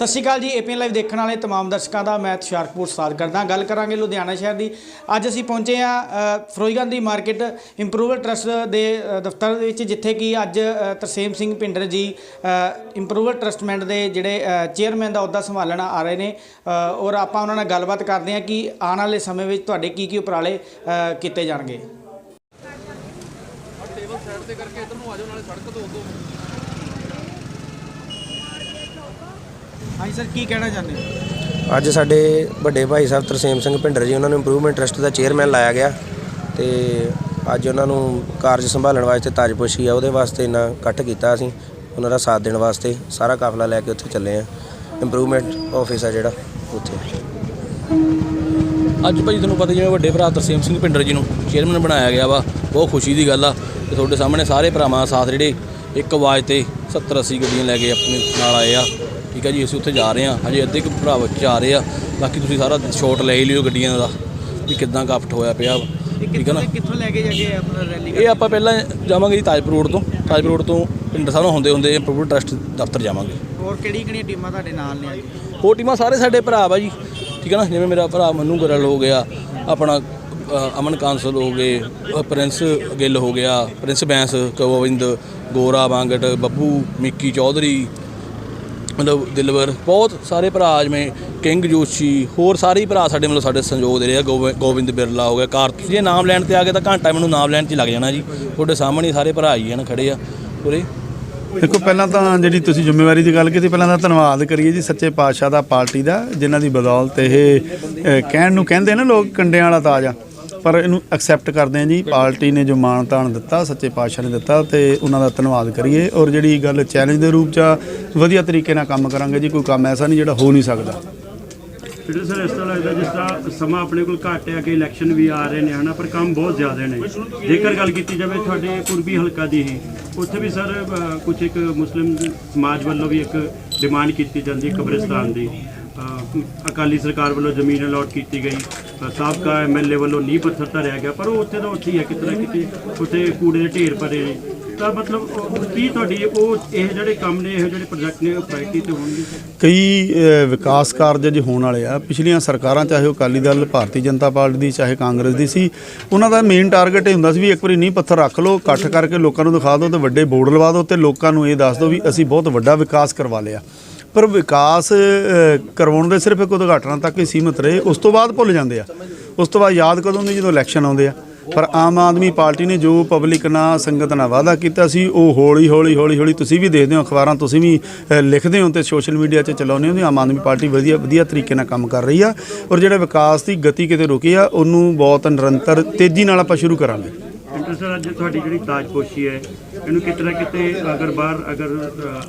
ਸਤਿ ਸ਼੍ਰੀ ਅਕਾਲ ਜੀ ਏਪੀਐਨ ਲਾਈਵ ਦੇਖਣ ਵਾਲੇ ਤਮਾਮ ਦਰਸ਼ਕਾਂ ਦਾ ਮੈਂ ਤੁਸ਼ਾਰਕਪੁਰ ਸਾਦ ਕਰਦਾ। ਗੱਲ ਕਰਾਂਗੇ ਲੁਧਿਆਣਾ ਸ਼ਹਿਰ ਦੀ। ਅੱਜ ਅਸੀਂ ਪਹੁੰਚੇ ਆ Ferozganj Gandhi market improvement trust ਦੇ ਦਫ਼ਤਰ ਦੇ ਵਿੱਚ, ਜਿੱਥੇ ਕਿ ਅੱਜ ਤਰਸੇਮ ਸਿੰਘ ਪਿੰਡਰ ਜੀ ਇੰਪਰੂਵਰ ਟਰਸਟਮੈਂਟ ਦੇ ਜਿਹੜੇ ਚੇਅਰਮੈਨ ਦਾ ਅਹੁਦਾ ਸੰਭਾਲਣ ਆ ਰਹੇ ਨੇ। ਔਰ ਆਪਾਂ ਉਹਨਾਂ ਨਾਲ ਗੱਲਬਾਤ ਕਰਦੇ ਆ ਕਿ ਆਉਣ ਵਾਲੇ ਸਮੇਂ ਵਿੱਚ ਤੁਹਾਡੇ ਕੀ ਕੀ ਉਪਰਾਲੇ ਕੀਤੇ ਜਾਣਗੇ। ਸਾਈਡ ਤੇ ਕਰਕੇ ਇਧਰ ਨੂੰ ਆ ਨਾਲੇ ਸੜਕ ਤੋਂ ਉਦੋਂ ਹਾਂਜੀ ਸਰ ਕੀ ਕਹਿਣਾ ਚਾਹੁੰਦੇ ਹੋ? ਅੱਜ ਸਾਡੇ ਵੱਡੇ ਭਾਈ ਸਾਹਿਬ ਤਰਸੇਮ ਸਿੰਘ ਭਿੰਡਰ ਜੀ ਉਹਨਾਂ ਨੂੰ ਇੰਪਰੂਵਮੈਂਟ ਟਰਸਟ ਦਾ ਚੇਅਰਮੈਨ ਲਾਇਆ ਗਿਆ ਤੇ ਅੱਜ ਉਹਨਾਂ ਨੂੰ ਕਾਰਜ ਸੰਭਾਲਣ ਵਾਸਤੇ ਤਾਜਪੋਸ਼ੀ ਆ ਉਹਦੇ ਵਾਸਤੇ ਇੰਨਾ ਇਕੱਠ ਕੀਤਾ ਅਸੀਂ ਉਹਨਾਂ ਦਾ ਸਾਥ ਦੇਣ ਵਾਸਤੇ ਸਾਰਾ ਕਾਫਲਾ ਲੈ ਕੇ ਉੱਥੇ ਚੱਲੇ ਆ। ਇੰਪਰੂਵਮੈਂਟ ਆਫਿਸ ਆ ਜਿਹੜਾ ਉੱਥੇ। ਅੱਜ ਭਾਈ ਤੁਹਾਨੂੰ ਪਤਾ ਜਿਵੇਂ ਵੱਡੇ ਭਰਾ ਤਰਸੇਮ ਸਿੰਘ ਪਿੰਡਰ ਜੀ ਨੂੰ ਚੇਅਰਮੈਨ ਬਣਾਇਆ ਗਿਆ ਵਾ ਬਹੁਤ ਖੁਸ਼ੀ ਦੀ ਗੱਲ ਆ ਤੇ ਤੁਹਾਡੇ ਸਾਹਮਣੇ ਸਾਰੇ ਭਰਾਵਾਂ ਦਾ ਸਾਥ ਜਿਹੜੇ ਇੱਕ ਆਵਾਜ਼ ਤੇ 70 80 ਗੱਡੀਆਂ ਲੈ ਕੇ ਆਪਣੇ ਨਾਲ ਆਏ ਆ। ਠੀਕ ਆ ਜੀ ਅਸੀਂ ਉੱਥੇ ਜਾ ਰਹੇ ਆ ਹਜੇ ਅੱਧੇ ਕੁ ਭਰਾ ਵਿੱਚ ਆ ਰਹੇ ਆ। ਬਾਕੀ ਤੁਸੀਂ ਸਾਰਾ ਸ਼ਾਟ ਲੈ ਹੀ ਲਿਓ ਗੱਡੀਆਂ ਦਾ ਵੀ ਕਿੱਦਾਂ ਕਾਫਟ ਹੋਇਆ ਪਿਆ। ਠੀਕ ਹੈ ਨਾ? ਕਿੱਥੋਂ ਲੈ ਕੇ ਜਾਗੇ ਆਪਣਾ ਰੈਲੀ ਇਹ ਆਪਾਂ ਪਹਿਲਾਂ ਜਾਵਾਂਗੇ ਜੀ ਤਾਜਪੁਰ ਰੋਡ ਤੋਂ। ਤਾਜਪੁਰ ਰੋਡ ਤੋਂ ਪਿੰਡਰ ਸਾਹਿਬ ਨੂੰ ਹੁੰਦੇ ਹੁੰਦੇ ਇੰਪਰੂਵਮੈਂਟ ਟਰਸਟ ਦਫ਼ਤਰ ਜਾਵਾਂਗੇ। ਹੋਰ ਕਿਹੜੀ ਕਿਹੜੀਆਂ ਟੀਮਾਂ ਤੁਹਾਡੇ ਨਾਲ ਨੇ ਅੱਜ? ਉਹ ਟੀਮਾਂ ਸਾਰੇ ਸਾਡੇ ਭਰਾ ਵਾ ਜੀ। ਠੀਕ ਹੈ ਨਾ? ਜਿਵੇਂ ਮੇਰਾ ਭਰਾ ਮਨੂ ਗਰਲ ਹੋ ਗਿਆ ਆਪਣਾ ਅਮਨ ਕਾਂਸਲ ਹੋ ਗਏ ਪ੍ਰਿੰਸ ਗਿੱਲ ਹੋ ਗਿਆ ਪ੍ਰਿੰਸ ਬੈਂਸ ਗੋਬਿੰਦ ਗੋਰਾ ਵਾਂਗਟ ਬੱਬੂ ਮਿੱਕੀ ਚੌਧਰੀ ਮਤਲਬ ਦਿਲਵਰ ਬਹੁਤ ਸਾਰੇ ਭਰਾ ਜਿਵੇਂ ਕਿੰਗ ਜੋਸ਼ੀ ਹੋਰ ਸਾਰੇ ਹੀ ਭਰਾ ਸਾਡੇ ਮਤਲਬ ਸਾਡੇ ਸੰਯੋਗ ਦੇ ਰਹੇ ਆ ਗੋਬਿ- ਗੋਬਿੰਦ ਬਿਰਲਾ ਹੋ ਗਿਆ ਕਾਰਤੂਸ ਜੇ ਨਾਮ ਲੈਣ ਤੇ ਆ ਗਏ ਤਾਂ ਘੰਟਾ ਮੈਨੂੰ ਨਾਮ ਲੈਣ 'ਚ ਹੀ ਲੱਗ ਜਾਣਾ ਜੀ। ਤੁਹਾਡੇ ਸਾਹਮਣੇ ਹੀ ਸਾਰੇ ਭਰਾ ਹੀ ਹਨ ਖੜੇ ਆ। ਪੂਰੇ? ਦੇਖੋ ਪਹਿਲਾਂ ਤਾਂ ਜਿਹੜੀ ਤੁਸੀਂ ਜ਼ਿੰਮੇਵਾਰੀ ਦੀ ਗੱਲ ਕੀਤੀ ਪਹਿਲਾਂ ਤਾਂ ਧੰਨਵਾਦ ਕਰੀਏ ਜੀ ਸੱਚੇ ਪਾਤਸ਼ਾਹ ਦਾ ਪਾਰਟੀ ਦਾ ਜਿਨ੍ਹਾਂ ਦੀ ਬਦੌਲਤ ਇਹ ਅਹ, ਕਹਿਣ ਨੂੰ ਕਹਿੰਦੇ ਨਾ ਲੋਕ ਕੰਡਿਆਂ ਵਾਲਾ ਤਾਜ ਆ। ਪਰ ਇਹਨੂੰ ਐਕਸੈਪਟ ਕਰਦੇ ਆ ਜੀ। ਪਾਰਟੀ ਨੇ ਜੋ ਮਾਣ ਤਾਣ ਦਿੱਤਾ ਸੱਚੇ ਪਾਤਸ਼ਾਹ ਨੇ ਦਿੱਤਾ ਤੇ ਉਹਨਾਂ ਦਾ ਧੰਨਵਾਦ ਕਰੀਏ। ਔਰ ਜਿਹੜੀ ਗੱਲ ਚੈਲੰਜ ਦੇ ਰੂਪ ਚ ਵਧੀਆ ਤਰੀਕੇ ਨਾਲ ਕੰਮ ਕਰਾਂਗੇ ਜੀ ਕੋਈ ਕੰਮ ਐਸਾ ਨਹੀਂ ਜਿਹੜਾ ਹੋ ਨਹੀਂ ਸਕਦਾ। ਫਿਰ ਸਰ ਇਸ ਤਰ੍ਹਾਂ ਲੱਗਦਾ ਜਿਸ ਤਰ੍ਹਾਂ ਸਮਾਂ ਆਪਣੇ ਕੋਲ ਘੱਟ ਹੈ ਕਿ ਇਲੈਕਸ਼ਨ ਵੀ ਆ ਰਹੇ ਨੇ ਹਨਾ ਪਰ ਕੰਮ ਬਹੁਤ ਜ਼ਿਆਦਾ ਨੇ। ਜੇਕਰ ਗੱਲ ਕੀਤੀ ਜਾਵੇ ਤੁਹਾਡੇ ਪੂਰਬੀ ਹਲਕਾ ਦੀ ਹੀ ਉੱਥੇ ਵੀ ਸਰ ਕੁਝ ਇੱਕ ਮੁਸਲਿਮ ਸਮਾਜ ਵੱਲੋਂ ਵੀ ਇੱਕ ਡਿਮਾਂਡ ਕੀਤੀ ਜਾਂਦੀ ਹੈ ਕਬਰਿਸਤਾਨ ਦੀ। ਅਕਾਲੀ ਸਰਕਾਰ ਵੱਲੋਂ ਜ਼ਮੀਨ ਅਲਾਟ ਕੀਤੀ ਗਈ। ਅ, ਸਾਬਕਾ ਐਮਐਲਏ ਵੱਲੋਂ ਨੀਂਹ ਪੱਥਰ ਧਰਿਆ ਗਿਆ ਪਰ ਉਹ ਉੱਥੇ ਤਾਂ ਉੱਥੇ ਹੀ ਹੈ ਕਿਤੇ ਨਾ ਕਿਤੇ ਉੱਥੇ ਕੂੜੇ ਦੇ ਢੇਰ ਭਰੇ ਨੇ। ਤਾਂ ਮਤਲਬ ਕੀ ਤੁਹਾਡੀ ਉਹ ਇਹ ਜਿਹੜੇ ਕੰਮ ਨੇ ਇਹ ਜਿਹੜੇ ਪ੍ਰੋਜੈਕਟ ਨੇ ਉਹ ਪ੍ਰਾਇਰਟੀ ਤੇ ਹੋਣਗੇ? ਕਈ ਵਿਕਾਸ ਕਾਰਜ ਜੇ ਹੋਣ ਵਾਲੇ ਆ। ਪਿਛਲੀਆਂ ਸਰਕਾਰਾਂ ਚਾਹੇ ਉਹ ਅਕਾਲੀ ਦਲ ਭਾਰਤੀ ਜਨਤਾ ਪਾਰਟੀ ਦੀ ਚਾਹੇ ਕਾਂਗਰਸ ਦੀ ਸੀ ਉਹਨਾਂ ਦਾ ਮੇਨ ਟਾਰਗੇਟ ਇਹ ਹੁੰਦਾ ਸੀ ਵੀ ਇੱਕ ਵਾਰੀ ਨੀਂਹ ਪੱਥਰ ਰੱਖ ਲਓ ਇਕੱਠ ਕਰਕੇ ਲੋਕਾਂ ਨੂੰ ਦਿਖਾ ਦਿਓ ਤੇ ਵੱਡੇ ਬੋਰਡ ਲਵਾ ਦਿਓ ਤੇ ਲੋਕਾਂ ਨੂੰ ਇਹ ਦੱਸ ਦਿਓ ਵੀ ਅਸੀਂ ਬਹੁਤ ਵੱਡਾ ਵਿਕਾਸ ਕਰਵਾ ਲਿਆ। ਪਰ ਵਿਕਾਸ ਕਰਵਾਉਣ ਦੇ ਸਿਰਫ ਇੱਕ ਉਦਘਾਟਨਾਂ ਤੱਕ ਹੀ ਸੀਮਿਤ ਰਹੇ, ਉਸ ਤੋਂ ਬਾਅਦ ਭੁੱਲ ਜਾਂਦੇ ਆ। ਉਸ ਤੋਂ ਬਾਅਦ ਯਾਦ ਕਦੋਂ ਨਹੀਂ ਜਦੋਂ ਇਲੈਕਸ਼ਨ ਆਉਂਦੇ ਆ? ਪਰ ਆਮ ਆਦਮੀ ਪਾਰਟੀ ਨੇ ਜੋ ਪਬਲਿਕ ਨਾਲ ਸੰਗਤ ਨਾਲ ਵਾਅਦਾ ਕੀਤਾ ਸੀ, ਉਹ ਹੌਲੀ ਹੌਲੀ ਹੌਲੀ ਹੌਲੀ ਤੁਸੀਂ ਵੀ ਦੇਖਦੇ ਹੋ, ਅਖਬਾਰਾਂ ਤੁਸੀਂ ਵੀ ਲਿਖਦੇ ਹੋ ਤੇ ਸੋਸ਼ਲ ਮੀਡੀਆ 'ਤੇ ਚਲਾਉਂਦੇ ਹੋ ਆਮ ਆਦਮੀ ਪਾਰਟੀ ਵਧੀਆ ਵਧੀਆ ਤਰੀਕੇ ਨਾਲ ਕੰਮ ਕਰ ਰਹੀ ਆ। ਔਰ ਜਿਹੜਾ ਵਿਕਾਸ ਦੀ ਗਤੀ ਕਿਤੇ ਰੁਕੀ ਆ, ਉਹਨੂੰ ਬਹੁਤ ਨਿਰੰਤਰ ਤੇਜ਼ੀ ਨਾਲ ਆਪਾਂ ਸ਼ੁਰੂ ਕਰਾਂਗੇ। ਡਾਕਟਰ ਸਰ ਅੱਜ ਤੁਹਾਡੀ ਜਿਹੜੀ ਤਾਜਪੋਸ਼ੀ ਹੈ, ਇਹਨੂੰ ਕਿਤੇ ਕਿਤੇ ਅਗਰ ਬਾਹਰ ਅਗਰ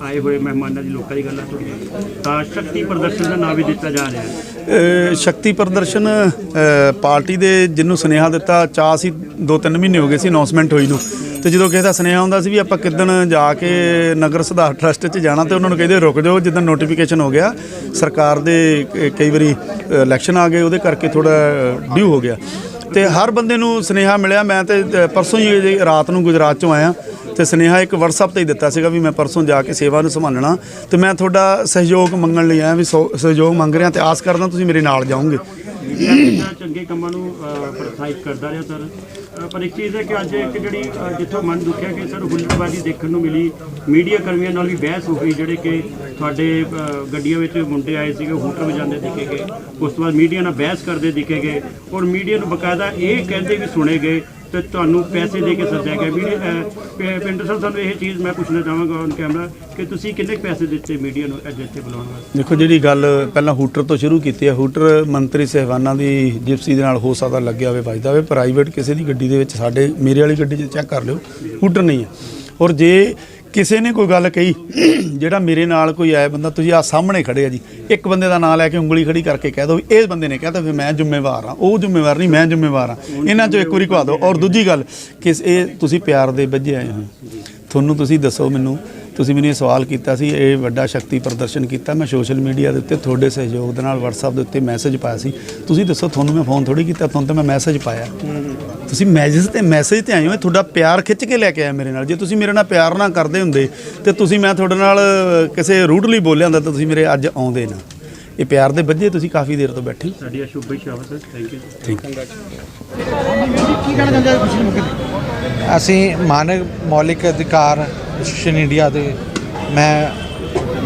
ਆਏ ਹੋਏ ਮਹਿਮਾਨਾਂ ਦੀ ਲੋਕਾਂ ਦੀ ਗੱਲਾਂ ਥੋੜੀ ਤਾਂ ਸ਼ਕਤੀ ਪ੍ਰਦਰਸ਼ਨ ਦਾ ਨਾਮ ਵੀ ਦਿੱਤਾ ਜਾ ਰਿਹਾ ਹੈ। ਸ਼ਕਤੀ ਪ੍ਰਦਰਸ਼ਨ ਪਾਰਟੀ ਦੇ ਜਿਹਨੂੰ ਸੁਨੇਹਾ ਦਿੱਤਾ ਚਾਹ ਸੀ ਦੋ ਤਿੰਨ ਮਹੀਨੇ ਹੋ ਗਏ ਸੀ ਅਨਾਉਂਸਮੈਂਟ ਹੋਈ ਨੂੰ। ਤੇ ਜਦੋਂ ਕਿਸੇ ਦਾ ਸੁਨੇਹਾ ਹੁੰਦਾ ਸੀ ਵੀ ਆਪਾਂ ਕਿਦਣ ਜਾ ਕੇ ਨਗਰ ਸੁਧਾਰ ਟਰਸਟ 'ਚ ਜਾਣਾ, ਤੇ ਉਹਨਾਂ ਨੂੰ ਕਹਿੰਦੇ ਰੁਕ ਜਾਓ, ਜਿੱਦਾਂ ਨੋਟੀਫਿਕੇਸ਼ਨ ਹੋ ਗਿਆ, ਸਰਕਾਰ ਦੇ ਕਈ ਵਾਰੀ ਇਲੈਕਸ਼ਨ ਆ ਗਏ, ਉਹਦੇ ਕਰਕੇ ਥੋੜਾ ਡਿਊ ਹੋ ਗਿਆ। ਤੇ ਹਰ ਬੰਦੇ ਨੂੰ ਸੁਨੇਹਾ ਮਿਲਿਆ। ਮੈਂ ਤੇ ਪਰਸੋਂ ਹੀ ਰਾਤ ਨੂੰ ਗੁਜਰਾਤ ਚੋਂ ਆਇਆ। ਤੇ ਸੁਨੇਹਾ ਇੱਕ WhatsApp ਤੇ ਹੀ ਦਿੱਤਾ ਸੀਗਾ ਵੀ ਮੈਂ ਪਰਸੋਂ ਜਾ ਕੇ ਸੇਵਾ ਨੂੰ ਸੰਭਾਲਣਾ। ਤੇ ਮੈਂ ਤੁਹਾਡਾ ਸਹਿਯੋਗ ਮੰਗਣ ਲਈ ਆਇਆ ਵੀ ਸੋ- ਸਹਿਯੋਗ ਮੰਗ ਰਿਹਾ ਤੇ ਆਸ ਕਰਦਾ ਤੁਸੀਂ ਮੇਰੇ ਨਾਲ ਜਾਓਗੇ। ਚੰਗੇ ਕੰਮਾਂ ਨੂੰ ਪ੍ਰੋਤਸਾਹਿਤ ਕਰਦਾ ਰਿਹਾ ਸਰ। ਪਰ ਇੱਕ ਚੀਜ਼ ਹੈ ਕਿ ਅੱਜ ਇੱਕ ਜਿਹੜੀ ਅ, ਜਿੱਥੋਂ ਮਨ ਦੁਖਿਆ ਕਿ ਸਰ ਹੁਲੜਬਾਜ਼ੀ ਦੇਖਣ ਨੂੰ ਮਿਲੀ ਮੀਡੀਆ ਕਰਮੀਆਂ ਨਾਲ ਵੀ ਬਹਿਸ ਹੋ ਗਈ ਜਿਹੜੇ ਕਿ ਤੁਹਾਡੇ ਅ, ਗੱਡੀਆਂ ਵਿੱਚ ਮੁੰਡੇ ਆਏ ਸੀਗੇ ਹੂਟਰ ਵਜਾਉਂਦੇ ਦਿਖੇ ਗਏ। ਉਸ ਤੋਂ ਬਾਅਦ ਮੀਡੀਆ ਨਾਲ ਬਹਿਸ ਕਰਦੇ ਦਿਖੇ ਗਏ। ਔਰ ਮੀਡੀਆ ਨੂੰ ਬਕਾਇਦਾ ਇਹ ਕਹਿੰਦੇ ਵੀ ਸੁਣੇ ਗਏ ਤੇ ਤੁਹਾਨੂੰ ਪੈਸੇ ਦੇ ਕੇ ਸੱਦਿਆ ਗਿਆ। ਮੀਡੀਆ ਪਿੰਡ ਸਰ ਤੁਹਾਨੂੰ ਇਹ ਚੀਜ਼ ਮੈਂ ਪੁੱਛਣਾ ਚਾਹਾਂਗਾ ਔਨ ਕੈਮਰਾ ਕਿ ਤੁਸੀਂ ਕਿੰਨੇ ਪੈਸੇ ਦਿੱਤੇ ਮੀਡੀਆ ਨੂੰ ਅੱਜ ਇੱਥੇ ਬੁਲਾਉਣ ਵਾਸਤੇ? ਦੇਖੋ, ਜਿਹੜੀ ਗੱਲ ਪਹਿਲਾਂ ਹੂਟਰ ਤੋਂ ਸ਼ੁਰੂ ਕੀਤੀ ਹੈ, ਹੂਟਰ ਮੰਤਰੀ ਸਹਿਬਾਨਾਂ ਦੀ ਜਿਪਸੀ ਦੇ ਨਾਲ ਹੋ ਸਕਦਾ ਲੱਗਿਆ ਹੋਵੇ, ਵੱਜਦਾ ਹੋਵੇ ਪ੍ਰਾਈਵੇਟ ਕਿਸੇ ਦੀ ਗੱਡੀ ਦੇ ਵਿੱਚ ਸਾਡੇ, ਮੇਰੇ ਵਾਲੀ ਗੱਡੀ 'ਚ ਚੈੱਕ ਕਰ ਲਿਓ, ਹੂਟਰ ਨਹੀਂ ਹੈ। ਔਰ ਜੇ ਕਿਸੇ ਨੇ ਕੋਈ ਗੱਲ ਕਹੀ, ਜਿਹੜਾ ਮੇਰੇ ਨਾਲ ਕੋਈ ਆਇਆ ਬੰਦਾ, ਤੁਸੀਂ ਆ ਸਾਹਮਣੇ ਖੜੇ ਆ ਜੀ। ਇੱਕ ਬੰਦੇ ਦਾ ਨਾਂ ਲੈ ਕੇ ਉਂਗਲੀ ਖੜੀ ਕਰਕੇ ਕਹਿ ਦਿਓ ਵੀ ਇਸ ਬੰਦੇ ਨੇ ਕਹਿਤਾ ਫਿਰ ਮੈਂ ਜ਼ਿੰਮੇਵਾਰ ਹਾਂ। ਉਹ ਜ਼ਿੰਮੇਵਾਰ ਨਹੀਂ, ਮੈਂ ਜ਼ਿੰਮੇਵਾਰ ਹਾਂ। ਇਹਨਾਂ 'ਚੋਂ ਇੱਕ ਵਾਰੀ ਘਵਾ ਦਿਓ। ਔਰ ਦੂਜੀ ਗੱਲ ਕਿ ਇਹ ਤੁਸੀਂ ਪਿਆਰ ਦੇ ਵੱਜੇ ਆਏ ਹੋ। ਤੁਹਾਨੂੰ ਤੁਸੀਂ ਦੱਸੋ ਮੈਨੂੰ ਤੁਸੀਂ ਮੈਨੂੰ ਇਹ ਸਵਾਲ ਕੀਤਾ ਸੀ ਇਹ ਵੱਡਾ ਸ਼ਕਤੀ ਪ੍ਰਦਰਸ਼ਨ ਕੀਤਾ ਮੈਂ ਸੋਸ਼ਲ ਮੀਡੀਆ ਦੇ ਉੱਤੇ ਤੁਹਾਡੇ ਸਹਿਯੋਗ ਦੇ ਨਾਲ WhatsApp ਦੇ ਉੱਤੇ ਮੈਸੇਜ ਪਾਇਆ ਸੀ। ਤੁਸੀਂ ਦੱਸੋ ਤੁਹਾਨੂੰ ਮੈਂ ਫੋਨ ਥੋੜੀ ਕੀਤਾ ਤੁਹਾਨੂੰ ਤਾਂ ਮੈਂ ਮੈਸੇਜ ਪਾਇਆ। ਤੁਸੀਂ ਮੈਸੇਜ ਤੇ ਮੈਸੇਜ ਤੇ ਆਏ ਹੋ ਇਹ ਤੁਹਾਡਾ ਪਿਆਰ ਖਿੱਚ ਕੇ ਲੈ ਕੇ ਆਇਆ ਮੇਰੇ ਨਾਲ। ਜੇ ਤੁਸੀਂ ਮੇਰੇ ਨਾਲ ਪਿਆਰ ਨਾ ਕਰਦੇ ਹੁੰਦੇ ਤੇ ਤੁਸੀਂ ਮੈਂ ਤੁਹਾਡੇ ਨਾਲ ਕਿਸੇ ਰੂਡਲੀ ਬੋਲਿਆ ਹੁੰਦਾ ਤਾਂ ਤੁਸੀਂ ਮੇਰੇ ਅੱਜ ਆਉਂਦੇ ਨਾ। ਇਹ ਪਿਆਰ ਦੇ ਵੱਜੇ ਤੁਸੀਂ ਕਾਫੀ ਦੇਰ ਤੋਂ ਬੈਠੇ ਸਾਡੀ ਸ਼ੁਭ ਇਛਾਵਾਂ sir thank you thank you ਅਸੀਂ ਮਾਨਵ ਮੌਲਿਕ ਅਧਿਕਾਰ ਐਸੋਸੀਏਸ਼ਨ ਇੰਡੀਆ ਦੇ ਮੈਂ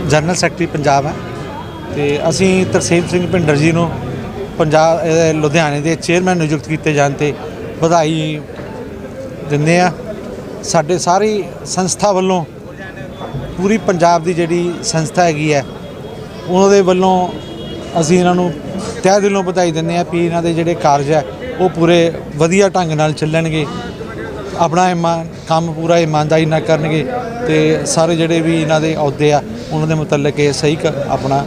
ਜਨਰਲ ਸੈਕਟਰੀ ਪੰਜਾਬ ਹਾਂ ਤੇ ਅਸੀਂ ਤਰਸੇਮ ਸਿੰਘ ਭਿੰਡਰ ਜੀ ਨੂੰ ਪੰਜਾਬ ਲੁਧਿਆਣੇ ਦੇ ਚੇਅਰਮੈਨ ਨਿਯੁਕਤ ਕੀਤੇ ਜਾਣ ਤੇ ਵਧਾਈ ਦਿੰਦੇ ਆ ਸਾਡੇ ਸਾਰੀ ਸੰਸਥਾ ਵੱਲੋਂ ਪੂਰੀ ਪੰਜਾਬ ਦੀ ਜਿਹੜੀ ਸੰਸਥਾ ਹੈਗੀ ਹੈ, ਉਹਨਾਂ ਦੇ ਵੱਲੋਂ ਅਸੀਂ ਇਹਨਾਂ ਨੂੰ ਤਹਿ ਦਿਲੋਂ ਵਧਾਈ ਦਿੰਦੇ ਆ ਕਿ ਇਹਨਾਂ ਦੇ ਜਿਹੜੇ ਕਾਰਜ ਹੈ, ਉਹ ਪੂਰੇ ਵਧੀਆ ਢੰਗ ਨਾਲ ਚੱਲਣਗੇ। ਆਪਣਾ ਇਮਾਨ ਕੰਮ ਪੂਰਾ ਇਮਾਨਦਾਰੀ ਨਾਲ ਕਰਨਗੇ ਤੇ ਸਾਰੇ ਜਿਹੜੇ ਵੀ ਇਹਨਾਂ ਦੇ ਅਹੁਦੇ ਆ, ਉਹਨਾਂ ਦੇ ਮੁਤਲਕ ਇਹ ਸਹੀ ਕ- ਆਪਣਾ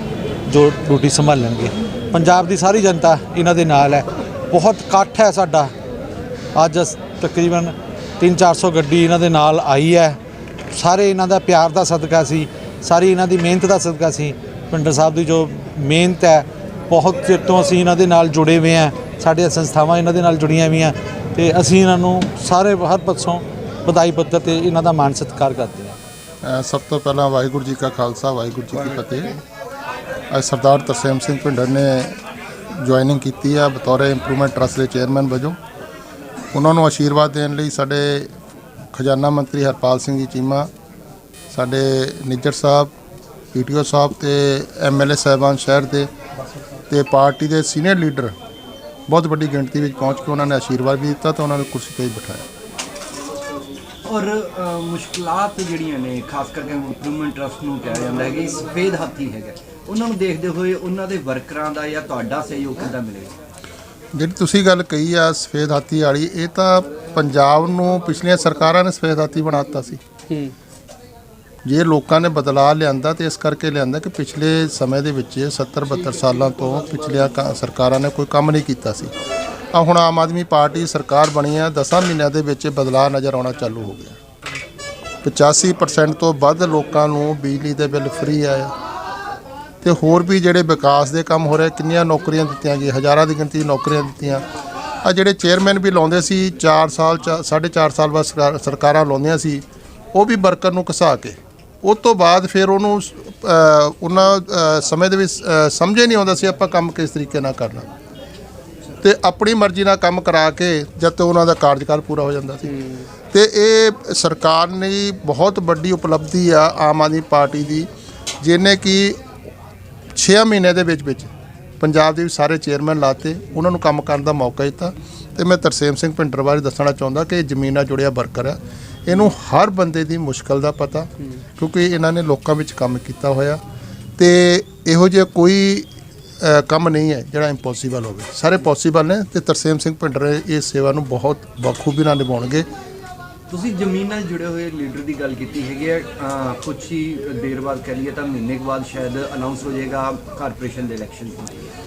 ਜੋ ਡਿਊਟੀ ਸੰਭਾਲਣਗੇ। ਪੰਜਾਬ ਦੀ ਸਾਰੀ ਜਨਤਾ ਇਹਨਾਂ ਦੇ ਨਾਲ ਹੈ। ਬਹੁਤ ਇਕੱਠ ਹੈ ਸਾਡਾ। ਅੱਜ ਅਸ- ਤਕਰੀਬਨ 3-400 ਗੱਡੀ ਇਹਨਾਂ ਦੇ ਨਾਲ ਆਈ ਹੈ। ਸਾਰੇ ਇਹਨਾਂ ਦਾ ਪਿਆਰ ਦਾ ਸਦਕਾ ਸੀ। ਸਾਰੀ ਇਹਨਾਂ ਦੀ ਮਿਹਨਤ ਦਾ ਸਦਕਾ ਸੀ। ਪਿੰਡਰ ਸਾਹਿਬ ਦੀ ਜੋ ਮਿਹਨਤ ਹੈ ਬਹੁਤ ਚਿਰ ਤੋਂ ਅਸੀਂ ਇਹਨਾਂ ਦੇ ਨਾਲ ਜੁੜੇ ਹੋਏ ਹਾਂ, ਸਾਡੀਆਂ ਸੰਸਥਾਵਾਂ ਇਹਨਾਂ ਦੇ ਨਾਲ ਜੁੜੀਆਂ ਹੋਈਆਂ ਤੇ ਅਸੀਂ ਇਹਨਾਂ ਨੂੰ ਸਾਰੇ ਹਰ ਪਾਸੋਂ ਵਧਾਈ ਪੱਤਰ ਤੇ ਇਹਨਾਂ ਦਾ ਮਾਣ ਸਤਿਕਾਰ ਕਰਦੇ ਹਾਂ। ਸਭ ਤੋਂ ਪਹਿਲਾਂ ਵਾਹਿਗੁਰੂ ਜੀ ਕਾ ਖਾਲਸਾ, ਵਾਹਿਗੁਰੂ ਜੀ ਕੀ ਫਤਿਹ। ਅੱਜ ਸਰਦਾਰ ਤਰਸੇਮ ਸਿੰਘ ਭਿੰਡਰ ਨੇ ਜੁਆਇਨਿੰਗ ਕੀਤੀ ਆ ਬਤੌਰ ਇੰਪਰੂਵਮੈਂਟ ਟਰਸਟ ਦੇ ਚੇਅਰਮੈਨ ਵਜੋਂ। ਉਹਨਾਂ ਨੂੰ ਆਸ਼ੀਰਵਾਦ ਦੇਣ ਲਈ ਸਾਡੇ ਖਜ਼ਾਨਾ ਮੰਤਰੀ ਹਰਪਾਲ ਸਿੰਘ ਜੀ ਚੀਮਾ, ਸਾਡੇ ਨਿੱਜਰ ਸਾਹਿਬ, ਪੀਟੀਓ ਸਾਹਿਬ ਤੇ ਐਮਐਲਏ ਸਾਹਿਬਾਨ ਸ਼ਹਿਰ ਦੇ ਤੇ ਪਾਰਟੀ ਦੇ ਸੀਨੀਅਰ ਲੀਡਰ ਬਹੁਤ ਵੱਡੀ ਗਿਣਤੀ ਵਿੱਚ ਪਹੁੰਚ ਕੇ ਉਹਨਾਂ ਨੇ ਆਸ਼ੀਰਵਾਦ ਵੀ ਦਿੱਤਾ ਤੇ ਉਹਨਾਂ ਨੂੰ ਕੁਰਸੀ ਤੇ ਹੀ ਬਿਠਾਇਆ। ਔਰ ਅ, ਮੁਸ਼ਕਲਾਤ ਜਿਹੜੀਆਂ ਨੇ ਖਾਸ ਕਰਕੇ ਇੰਪਰੂਵਮੈਂਟ ਟਰਸਟ ਨੂੰ ਕਿਹਾ ਜਾਂਦਾ ਹੈ ਕਿ ਸਫੇਦ ਹਾਥੀ ਹੈਗਾ। ਉਹਨਾਂ ਨੂੰ ਦੇਖਦੇ ਹੋਏ ਉਹਨਾਂ ਦੇ ਵਰਕਰਾਂ ਦਾ ਜਾਂ ਤੁਹਾਡਾ ਸਹਿਯੋਗ ਕਿੱਦਾਂ ਮਿਲੇਗਾ? ਜਿਹੜੀ ਤੁਸੀਂ ਗੱਲ ਕਹੀ ਆ ਸਫੇਦ ਹਾਥੀ ਵਾਲੀ ਇਹ ਤਾਂ ਪੰਜਾਬ ਨੂੰ ਪਿਛਲੀਆਂ ਸਰਕਾਰਾਂ ਨੇ ਸਫੇਦ ਹਾਥੀ ਬਣਾਤਾ ਸੀ। ਜੇ ਲੋਕਾਂ ਨੇ ਬਦਲਾਅ ਲਿਆਂਦਾ ਤੇ ਇਸ ਕਰਕੇ ਲਿਆਂਦਾ ਕਿ ਪਿਛਲੇ ਸਮੇਂ ਦੇ ਵਿੱਚ 70 72 ਸਾਲਾਂ ਤੋਂ ਪਿਛਲੀਆਂ ਕ- ਸਰਕਾਰਾਂ ਨੇ ਕੋਈ ਕੰਮ ਨਹੀਂ ਕੀਤਾ ਸੀ। ਆ ਹੁਣ ਆਮ ਆਦਮੀ ਪਾਰਟੀ ਸਰਕਾਰ ਬਣੀ ਹੈ 10 ਮਹੀਨਿਆਂ ਦੇ ਵਿੱਚ ਬਦਲਾਅ ਨਜ਼ਰ ਆਉਣਾ ਚਾਲੂ ਹੋ ਗਿਆ। 85% ਤੋਂ ਵੱਧ ਲੋਕਾਂ ਨੂੰ ਬਿਜਲੀ ਦੇ ਬਿੱਲ ਫ੍ਰੀ ਆਏ। ਤੇ ਹੋਰ ਵੀ ਜਿਹੜੇ ਵਿਕਾਸ ਦੇ ਕੰਮ ਹੋ ਰਹੇ, ਕਿੰਨੀਆਂ ਨੌਕਰੀਆਂ ਦਿੱਤੀਆਂ ਗਈਆਂ, ਹਜ਼ਾਰਾਂ ਦੀ ਗਿਣਤੀ 'ਚ ਨੌਕਰੀਆਂ ਦਿੱਤੀਆਂ। ਆ ਜਿਹੜੇ ਚੇਅਰਮੈਨ ਵੀ ਲਾਉਂਦੇ ਸੀ 4 ਸਾਲ 4.5 ਸਾਲ ਬਾਅਦ ਸਰਕਾਰ- ਸਰਕਾਰਾਂ ਲਾਉਂਦੀਆਂ ਸੀ, ਉਹ ਵੀ ਵਰਕਰ ਨੂੰ ਘਸਾ ਕੇ ਉਹ ਤੋਂ ਬਾਅਦ ਫਿਰ ਉਹਨੂੰ ਉਹਨਾਂ ਸਮੇਂ ਦੇ ਵਿੱਚ ਅ, ਸਮਝੇ ਨਹੀਂ ਆਉਂਦਾ ਸੀ ਆਪਾਂ ਕੰਮ ਕਿਸ ਤਰੀਕੇ ਨਾਲ ਕਰਨਾ। ਤੇ ਆਪਣੀ ਮਰਜ਼ੀ ਨਾਲ ਕੰਮ ਕਰਾ ਕੇ ਜਦ ਤੱਕ ਉਹਨਾਂ ਦਾ ਕਾਰਜਕਾਲ ਪੂਰਾ ਹੋ ਜਾਂਦਾ ਸੀ। ਤੇ ਇਹ ਸਰਕਾਰ ਨੇ ਬਹੁਤ ਵੱਡੀ ਉਪਲਬਧੀ ਆ ਆਮ ਆਦਮੀ ਪਾਰਟੀ ਦੀ ਜਿਹਨੇ ਕਿ 6 ਮਹੀਨੇ ਦੇ ਵਿੱਚ ਵਿੱਚ ਪੰਜਾਬ ਦੇ ਸਾਰੇ ਚੇਅਰਮੈਨ ਲਾਤੇ ਉਹਨਾਂ ਨੂੰ ਕੰਮ ਕਰਨ ਦਾ ਮੌਕਾ ਦਿੱਤਾ। ਤੇ ਮੈਂ ਤਰਸੇਮ ਸਿੰਘ ਭਿੰਡਰ ਬਾਰੇ ਦੱਸਣਾ ਚਾਹੁੰਦਾ ਕਿ ਜ਼ਮੀਨਾਂ ਜੁੜਿਆ ਵਰਕਰ ਆ। ਇਹਨੂੰ ਹਰ ਬੰਦੇ ਦੀ ਮੁਸ਼ਕਲ ਦਾ ਪਤਾ, ਕਿਉਂਕਿ ਇਹਨਾਂ ਨੇ ਲੋਕਾਂ ਵਿੱਚ ਕੰਮ ਕੀਤਾ ਹੋਇਆ ਤੇ ਇਹੋ ਜਿਹਾ ਕੋਈ ਕੰਮ ਨਹੀਂ ਹੈ ਜਿਹੜਾ ਇੰਪੋਸੀਬਲ ਹੋਵੇ। ਸਾਰੇ ਪੋਸੀਬਲ ਨੇ ਤੇ ਤਰਸੇਮ ਸਿੰਘ ਭਿੰਡਰ ਇਸ ਸੇਵਾ ਨੂੰ ਬਹੁਤ ਬਖੂਬੀ ਨਾਲ ਨਿਭਾਉਣਗੇ। ਤੁਸੀਂ ਜ਼ਮੀਨ ਨਾਲ ਜੁੜੇ ਹੋਏ ਲੀਡਰ ਦੀ ਗੱਲ ਕੀਤੀ ਹੈਗੀ ਹੈ ਅ, ਕੁਛ ਹੀ ਦੇਰ ਬਾਅਦ ਕਹਿ ਲਈਏ ਤਾਂ ਮਹੀਨੇ ਕੁ ਬਾਅਦ ਸ਼ਾਇਦ ਅਨਾਉਂਸ ਹੋ ਜਾਏਗਾ ਕਾਰਪੋਰੇਸ਼ਨ ਦੇ ਇਲੈਕਸ਼ਨ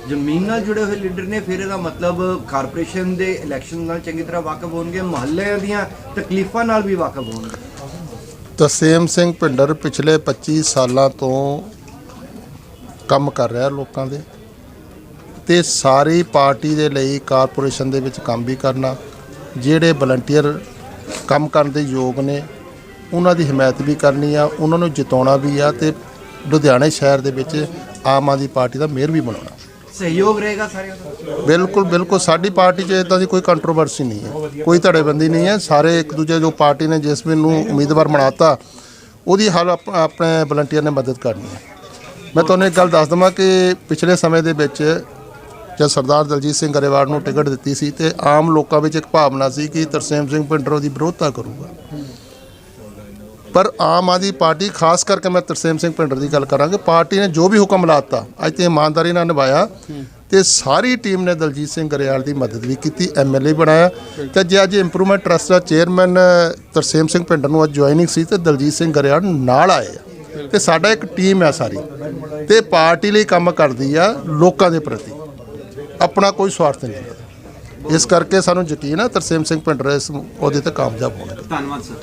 ਜ਼ਮੀਨ ਨਾਲ ਜੁੜੇ ਹੋਏ ਲੀਡਰ ਨੇ ਫਿਰ ਇਹਦਾ ਮਤਲਬ ਕਾਰਪੋਰੇਸ਼ਨ ਦੇ ਇਲੈਕਸ਼ਨ ਨਾਲ ਚੰਗੀ ਤਰ੍ਹਾਂ ਵਾਕਫ ਹੋਣਗੇ ਮਹੱਲੇ ਦੀਆਂ ਤਕਲੀਫਾਂ ਨਾਲ ਵੀ ਵਾਕਫ ਹੋਣਗੇ। ਤਰਸੇਮ ਸਿੰਘ ਭਿੰਡਰ ਪਿਛਲੇ 25 ਸਾਲਾਂ ਤੋਂ ਕੰਮ ਕਰ ਰਿਹਾ ਲੋਕਾਂ ਦੇ ਤੇ ਸਾਰੀ ਪਾਰਟੀ ਦੇ ਲਈ ਕਾਰਪੋਰੇਸ਼ਨ ਦੇ ਵਿੱਚ ਕੰਮ ਵੀ ਕਰਨਾ ਜਿਹੜੇ ਵਲੰਟੀਅਰ ਕੰਮ ਕਰਨ ਦੇ ਯੋਗ ਨੇ। ਉਹਨਾਂ ਦੀ ਹਮਾਇਤ ਵੀ ਕਰਨੀ ਆ ਉਹਨਾਂ ਨੂੰ ਜਿਤਾਉਣਾ ਵੀ ਆ ਤੇ ਲੁਧਿਆਣੇ ਸ਼ਹਿਰ ਦੇ ਵਿੱਚ ਆਮ ਆਦਮੀ ਪਾਰਟੀ ਦਾ ਮੇਅਰ ਵੀ ਬਣਾਉਣਾ। ਸਹਿਯੋਗ ਰਹੇਗਾ ਸਾਰਿਆਂ ਦਾ? ਬਿਲਕੁਲ ਬਿਲਕੁਲ। ਸਾਡੀ ਪਾਰਟੀ 'ਚ ਇਦਾਂ ਦੀ ਕੋਈ ਕੰਟਰੋਵਰਸੀ ਨਹੀਂ ਹੈ। ਕੋਈ ਧੜੇਬੰਦੀ ਨਹੀਂ ਹੈ। ਸਾਰੇ ਇੱਕ ਦੂਜੇ ਜੋ ਪਾਰਟੀ ਨੇ ਜਿਸ ਨੂੰ ਉਮੀਦਵਾਰ ਬਣਾਤਾ ਉਹਦੀ ਹਰ ਆਪ- ਆਪਣੇ ਵਲੰਟੀਅਰ ਨੇ ਮਦਦ ਕਰਨੀ ਹੈ। ਮੈਂ ਤੁਹਾਨੂੰ ਇੱਕ ਗੱਲ ਦੱਸ ਦਵਾਂ ਕਿ ਪਿਛਲੇ ਸਮੇਂ ਦੇ ਵਿੱਚ ਜਦ ਸਰਦਾਰ ਦਲਜੀਤ ਸਿੰਘ ਗਰੇਵਾਲ ਨੂੰ ਟਿਕਟ ਦਿੱਤੀ ਸੀ ਤੇ ਆਮ ਲੋਕਾਂ ਵਿੱਚ ਇੱਕ ਭਾਵਨਾ ਸੀ ਕਿ ਤਰਸੇਮ ਸਿੰਘ ਭਿੰਡਰ ਉਹਦੀ ਵਿਰੋਧਤਾ ਕਰੂਗਾ। ਪਰ ਆਮ ਆਦਮੀ ਪਾਰਟੀ, ਖਾਸ ਕਰਕੇ ਮੈਂ ਤਰਸੇਮ ਸਿੰਘ ਭਿੰਡਰ ਦੀ ਗੱਲ ਕਰਾਂਗੇ, ਪਾਰਟੀ ਨੇ ਜੋ ਵੀ ਹੁਕਮ ਲਾਤਾ, ਅੱਜ ਤੇ ਇਮਾਨਦਾਰੀ ਨਾਲ ਨਿਭਾਇਆ ਤੇ ਸਾਰੀ ਟੀਮ ਨੇ ਦਲਜੀਤ ਸਿੰਘ ਗਰੇਵਾਲ ਦੀ ਮਦਦ ਵੀ ਕੀਤੀ ਐਮਐਲਏ ਬਣਾਇਆ ਤੇ ਜੇ ਅੱਜ ਇੰਪਰੂਵਮੈਂਟ ਟਰਸਟ ਦਾ ਚੇਅਰਮੈਨ ਤਰਸੇਮ ਸਿੰਘ ਭਿੰਡਰ ਨੂੰ ਅੱਜ ਜੁਆਇਨਿੰਗ ਸੀ ਤੇ ਦਲਜੀਤ ਸਿੰਘ ਗਰੇਵਾਲ ਨਾਲ ਆਏ ਆ। ਤੇ ਸਾਡਾ ਇੱਕ ਟੀਮ ਹੈ ਸਾਰੀ ਤੇ ਪਾਰਟੀ ਲਈ ਕੰਮ ਕਰਦੀ ਆ ਲੋਕਾਂ ਦੇ ਪ੍ਰਤੀ। ਆਪਣਾ ਕੋਈ ਸਵਾਰਥ ਨਹੀਂ। ਹੈ ਇਸ ਕਰਕੇ ਸਾਨੂੰ ਯਕੀਨ ਹੈ ਤਰਸੇਮ ਸਿੰਘ ਭਿੰਡਰ ਇਸ ਉਹਦੇ ਤੇ ਕਾਮਯਾਬ ਹੋਣਗੇ। ਧੰਨਵਾਦ, ਸਰ।